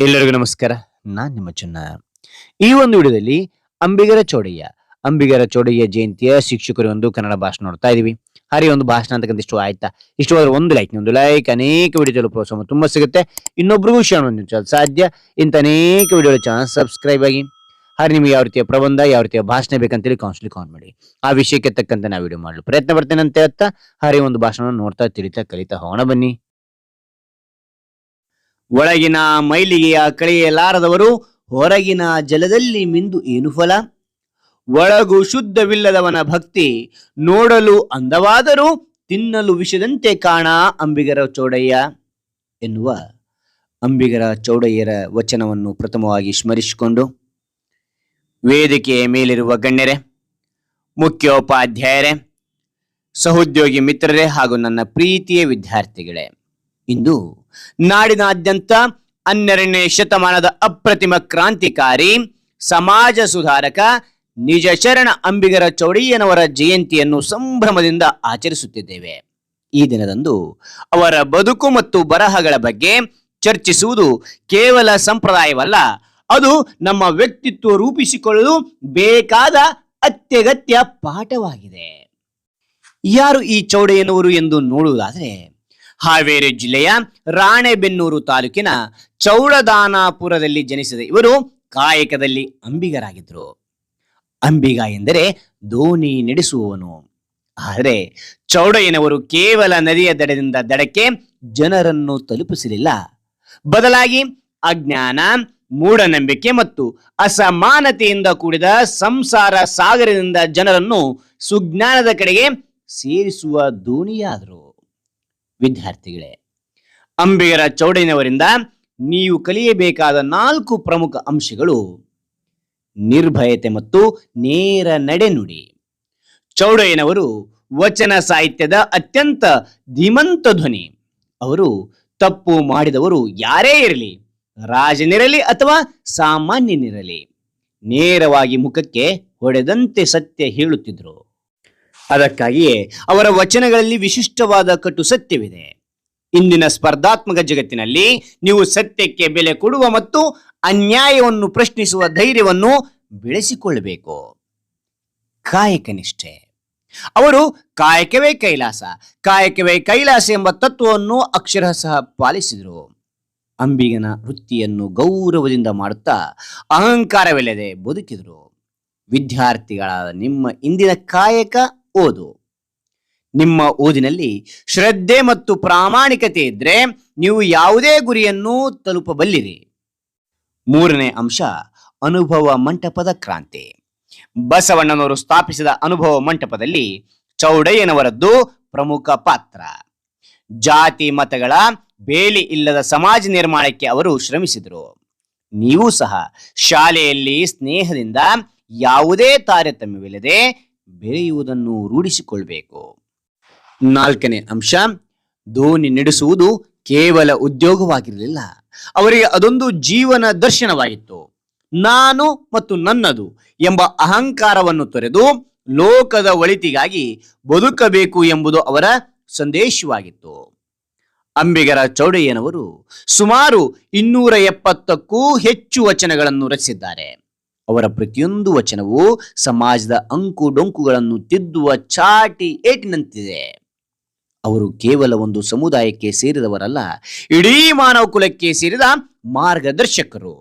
ಎಲ್ಲರಿಗೂ ನಮಸ್ಕಾರ. ನಾನ್ ನಿಮ್ಮ ಚನ್ನ. ಈ ಒಂದು ವಿಡಿಯೋದಲ್ಲಿ ಅಂಬಿಗರ ಚೌಡಯ್ಯ. ಅಂಬಿಗರ ಚೌಡಯ್ಯ ಜಯಂತಿಯ ಶಿಕ್ಷಕರು ಒಂದು ಕನ್ನಡ ಭಾಷಣ ನೋಡ್ತಾ ಇದೀವಿ. ಹರಿ ಒಂದು ಭಾಷಣ ಅಂತಕ್ಕಂಥ ಇಷ್ಟು ಆಯ್ತಾ? ಇಷ್ಟವಾದ್ರೆ ಒಂದು ಲೈಕ್ ಒಂದು ಲೈಕ್ ಅನೇಕ ವಿಡಿಯೋಗಳು ಪ್ರೋತ್ಸಾಹ ತುಂಬಾ ಸಿಗುತ್ತೆ. ಇನ್ನೊಬ್ರಿಗೂ ಶೇರ್ ಮಾಡಿ ಸಾಧ್ಯ? ಇಂಥ ಅನೇಕ ವಿಡಿಯೋ ಚಾನಲ್ ಸಬ್ಸ್ಕ್ರೈಬ್ ಆಗಿ. ಹಾಗೆ ನಿಮ್ಗೆ ಯಾವ ರೀತಿಯ ಪ್ರಬಂಧ, ಯಾವ ರೀತಿಯ ಭಾಷಣ ಬೇಕಂತೇಳಿ ಕೌನ್ಸಿಲ್ ಕಾಮೆಂಟ್ ಮಾಡಿ. ಆ ವಿಷಯಕ್ಕೆ ತಕ್ಕಂತೆ ನಾವು ವಿಡಿಯೋ ಮಾಡಲು ಪ್ರಯತ್ನ ಪಡ್ತೇನೆ ಅಂತ ಹೇಳ್ತಾ ಹಾರಿ ಒಂದು ಭಾಷಣ ನೋಡ್ತಾ ತಿಳಿತಾ ಕಲಿತಾ ಹೋಗೋಣ ಬನ್ನಿ. ಒಳಗಿನ ಮೈಲಿಗೆಯ ಕಳೆಯಲಾರದವರು ಹೊರಗಿನ ಜಲದಲ್ಲಿ ಮಿಂದು ಏನು ಫಲ? ಒಳಗು ಶುದ್ಧವಿಲ್ಲದವನ ಭಕ್ತಿ ನೋಡಲು ಅಂದವಾದರೂ ತಿನ್ನಲು ವಿಷದಂತೆ ಕಾಣ, ಅಂಬಿಗರ ಚೌಡಯ್ಯ ಎನ್ನುವ ಅಂಬಿಗರ ಚೌಡಯ್ಯರ ವಚನವನ್ನು ಪ್ರಥಮವಾಗಿ ಸ್ಮರಿಸಿಕೊಂಡು ವೇದಿಕೆಯ ಮೇಲಿರುವ ಗಣ್ಯರೇ, ಮುಖ್ಯೋಪಾಧ್ಯಾಯರೇ, ಸಹೋದ್ಯೋಗಿ ಮಿತ್ರರೇ ಹಾಗೂ ನನ್ನ ಪ್ರೀತಿಯ ವಿದ್ಯಾರ್ಥಿಗಳೇ, ಇಂದು ನಾಡಿನಾದ್ಯಂತ ಹನ್ನೆರಡನೇ ಶತಮಾನದ ಅಪ್ರತಿಮ ಕ್ರಾಂತಿಕಾರಿ, ಸಮಾಜ ಸುಧಾರಕ ನಿಜ ಶರಣ ಅಂಬಿಗರ ಚೌಡಯ್ಯನವರ ಜಯಂತಿಯನ್ನು ಸಂಭ್ರಮದಿಂದ ಆಚರಿಸುತ್ತಿದ್ದೇವೆ. ಈ ದಿನದಂದು ಅವರ ಬದುಕು ಮತ್ತು ಬರಹಗಳ ಬಗ್ಗೆ ಚರ್ಚಿಸುವುದು ಕೇವಲ ಸಂಪ್ರದಾಯವಲ್ಲ, ಅದು ನಮ್ಮ ವ್ಯಕ್ತಿತ್ವ ರೂಪಿಸಿಕೊಳ್ಳಲು ಬೇಕಾದ ಅತ್ಯಗತ್ಯ ಪಾಠವಾಗಿದೆ. ಯಾರು ಈ ಚೌಡಯ್ಯನವರು ಎಂದು ನೋಡುವುದಾದರೆ ಹಾವೇರಿ ಜಿಲ್ಲೆಯ ರಾಣೆಬೆನ್ನೂರು ತಾಲೂಕಿನ ಚೌಡದಾನಾಪುರದಲ್ಲಿ ಜನಿಸಿದ ಇವರು ಕಾಯಕದಲ್ಲಿ ಅಂಬಿಗರಾಗಿದ್ದರು. ಅಂಬಿಗ ಎಂದರೆ ದೋಣಿ ನಡೆಸುವವನು. ಆದರೆ ಚೌಡಯ್ಯನವರು ಕೇವಲ ನದಿಯ ದಡದಿಂದ ದಡಕ್ಕೆ ಜನರನ್ನು ತಲುಪಿಸಲಿಲ್ಲ. ಬದಲಾಗಿ ಅಜ್ಞಾನ, ಮೂಢನಂಬಿಕೆ ಮತ್ತು ಅಸಮಾನತೆಯಿಂದ ಕೂಡಿದ ಸಂಸಾರ ಸಾಗರದಿಂದ ಜನರನ್ನು ಸುಜ್ಞಾನದ ಕಡೆಗೆ ಸೇರಿಸುವ ದೋಣಿಯಾದರು. ವಿದ್ಯಾರ್ಥಿಗಳೇ. ಅಂಬಿಗರ ಚೌಡಯ್ಯನವರಿಂದ ನೀವು ಕಲಿಯಬೇಕಾದ ನಾಲ್ಕು ಪ್ರಮುಖ ಅಂಶಗಳು ನಿರ್ಭಯತೆ ಮತ್ತು ನೇರ ನಡೆನುಡಿ. ಚೌಡಯ್ಯನವರು ವಚನ ಸಾಹಿತ್ಯದ ಅತ್ಯಂತ ಧೀಮಂತ ಧ್ವನಿ. ಅವರು ತಪ್ಪು ಮಾಡಿದವರು ಯಾರೇ ಇರಲಿ, ರಾಜನಿರಲಿ ಅಥವಾ ಸಾಮಾನ್ಯನಿರಲಿ, ನೇರವಾಗಿ ಮುಖಕ್ಕೆ ಹೊಡೆದಂತೆ ಸತ್ಯ ಹೇಳುತ್ತಿದ್ರು. ಅದಕ್ಕಾಗಿಯೇ ಅವರ ವಚನಗಳಲ್ಲಿ ವಿಶಿಷ್ಟವಾದ ಕಟು ಸತ್ಯವಿದೆ. ಇಂದಿನ ಸ್ಪರ್ಧಾತ್ಮಕ ಜಗತ್ತಿನಲ್ಲಿ ನೀವು ಸತ್ಯಕ್ಕೆ ಬೆಲೆ ಕೊಡುವ ಮತ್ತು ಅನ್ಯಾಯವನ್ನು ಪ್ರಶ್ನಿಸುವ ಧೈರ್ಯವನ್ನು ಬೆಳೆಸಿಕೊಳ್ಳಬೇಕು. ಕಾಯಕ ನಿಷ್ಠೆ ಅವರು ಕಾಯಕವೇ ಕೈಲಾಸ ಕಾಯಕವೇ ಕೈಲಾಸ ಎಂಬ ತತ್ವವನ್ನು ಅಕ್ಷರ ಸಹ ಪಾಲಿಸಿದರು. ಅಂಬಿಗನ ವೃತ್ತಿಯನ್ನು ಗೌರವದಿಂದ ಮಾಡುತ್ತಾ ಅಹಂಕಾರವಿಲ್ಲದೆ ಬದುಕಿದರು. ವಿದ್ಯಾರ್ಥಿಗಳಾದ ನಿಮ್ಮ ಇಂದಿನ ಕಾಯಕ ಓದು. ನಿಮ್ಮ ಓದಿನಲ್ಲಿ ಶ್ರದ್ಧೆ ಮತ್ತು ಪ್ರಾಮಾಣಿಕತೆ ಇದ್ರೆ ನೀವು ಯಾವುದೇ ಗುರಿಯನ್ನು ತಲುಪಬಲ್ಲಿರಿ. ಮೂರನೇ ಅಂಶ, ಅನುಭವ ಮಂಟಪದ ಕ್ರಾಂತಿ. ಬಸವಣ್ಣನವರು ಸ್ಥಾಪಿಸಿದ ಅನುಭವ ಮಂಟಪದಲ್ಲಿ ಚೌಡಯ್ಯನವರದ್ದು ಪ್ರಮುಖ ಪಾತ್ರ. ಜಾತಿ ಮತಗಳ ಬೇಲಿ ಇಲ್ಲದ ಸಮಾಜ ನಿರ್ಮಾಣಕ್ಕೆ ಅವರು ಶ್ರಮಿಸಿದರು. ನೀವು ಸಹ ಶಾಲೆಯಲ್ಲಿ ಸ್ನೇಹದಿಂದ ಯಾವುದೇ ತಾರತಮ್ಯವಿಲ್ಲದೆ ಬೆರೆಯುವುದನ್ನು ರೂಢಿಸಿಕೊಳ್ಬೇಕು. ನಾಲ್ಕನೇ ಅಂಶ, ಧೋನಿ ನಡೆಸುವುದು ಕೇವಲ ಉದ್ಯೋಗವಾಗಿರಲಿಲ್ಲ. ಅವರಿಗೆ ಅದೊಂದು ಜೀವನ ದರ್ಶನವಾಗಿತ್ತು. ನಾನು ಮತ್ತು ನನ್ನದು ಎಂಬ ಅಹಂಕಾರವನ್ನು ತೊರೆದು ಲೋಕದ ಒಳಿತಿಗಾಗಿ ಬದುಕಬೇಕು ಎಂಬುದು ಅವರ ಸಂದೇಶವಾಗಿತ್ತು. ಅಂಬಿಗರ ಚೌಡಯ್ಯನವರು ಸುಮಾರು ಇನ್ನೂರ ಎಪ್ಪತ್ತಕ್ಕೂ ಹೆಚ್ಚು ವಚನಗಳನ್ನು ರಚಿಸಿದ್ದಾರೆ. ಅವರ ಪ್ರತಿಯೊಂದು ವಚನವು ಸಮಾಜದ ಅಂಕು ಡೊಂಕುಗಳನ್ನು ತಿದ್ದುವ ಚಾಟಿ ಏಟಿನಂತಿದೆ. ಅವರು ಕೇವಲ ಒಂದು ಸಮುದಾಯಕ್ಕೆ ಸೇರಿದವರಲ್ಲ, ಇಡೀ ಮಾನವ ಕುಲಕ್ಕೆ ಸೇರಿದ ಮಾರ್ಗದರ್ಶಕರು.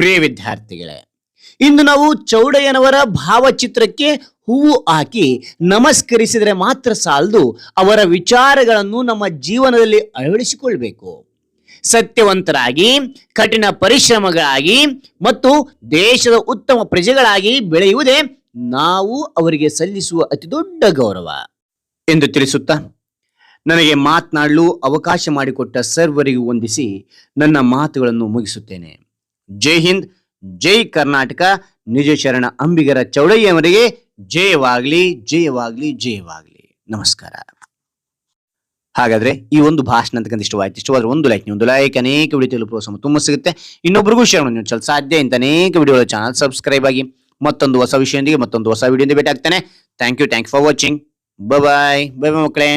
ಪ್ರಿಯ ವಿದ್ಯಾರ್ಥಿಗಳೇ, ಇಂದು ನಾವು ಚೌಡಯ್ಯನವರ ಭಾವಚಿತ್ರಕ್ಕೆ ಹೂವು ಹಾಕಿ ನಮಸ್ಕರಿಸಿದರೆ ಮಾತ್ರ ಸಾಲದು ಅವರ ವಿಚಾರಗಳನ್ನು ನಮ್ಮ ಜೀವನದಲ್ಲಿ ಅಳವಡಿಸಿಕೊಳ್ಬೇಕು. ಸತ್ಯವಂತರಾಗಿ, ಕಠಿಣ ಪರಿಶ್ರಮಗಳಾಗಿ ಮತ್ತು ದೇಶದ ಉತ್ತಮ ಪ್ರಜೆಗಳಾಗಿ ಬೆಳೆಯುವುದೇ ನಾವು ಅವರಿಗೆ ಸಲ್ಲಿಸುವ ಅತಿ ದೊಡ್ಡ ಗೌರವ. ಎಂದು ತಿಳಿಸುತ್ತಾ, ನನಗೆ ಮಾತನಾಡಲು ಅವಕಾಶ ಮಾಡಿಕೊಟ್ಟ ಸರ್ವರಿಗೂ ವಂದಿಸಿ ನನ್ನ ಮಾತುಗಳನ್ನು ಮುಗಿಸುತ್ತೇನೆ. ಜೈ ಹಿಂದ್, ಜೈ ಕರ್ನಾಟಕ, ನಿಜ ಶರಣ ಅಂಬಿಗರ ಚೌಡಯ್ಯವರಿಗೆ ಜಯವಾಗಲಿ ಜಯವಾಗಲಿ ಜಯವಾಗಲಿ. ನಮಸ್ಕಾರ. ಹಾಗಾದ್ರೆ ಈ ಒಂದು ಭಾಷಣ ಅಂತಕ್ಕಂಥ ಇಷ್ಟವಾಯ್ತು ಇಷ್ಟವಾದ್ರೆ ಒಂದು ಲೈಕ್ ಒಂದು ಲೈಕ್ ಅನೇಕ ವಿಡಿಯೋ ಪ್ರೋತ್ಸಾಹ ತುಂಬ ಸಿಗುತ್ತೆ. ಇನ್ನೊಬ್ಬರಿಗೂ ಶೇರ್ ಮಾಡಿ ಚಲ ಸಾಧ್ಯ ಇಂತ ಅನೇಕ ವಿಡಿಯೋಗಳ ಚಾನಲ್ ಸಬ್ಸ್ಕ್ರೈಬ್ ಆಗಿ ಮತ್ತೊಂದು ಹೊಸ ವಿಷಯದೊಂದಿಗೆ ಮತ್ತೊಂದು ಹೊಸ ವಿಡಿಯೋದಿಂದ ಭೇಟಿ ಆಗ್ತಾನೆ thank you thank for watching bye bye bye ಮಕ್ಕಳೇ.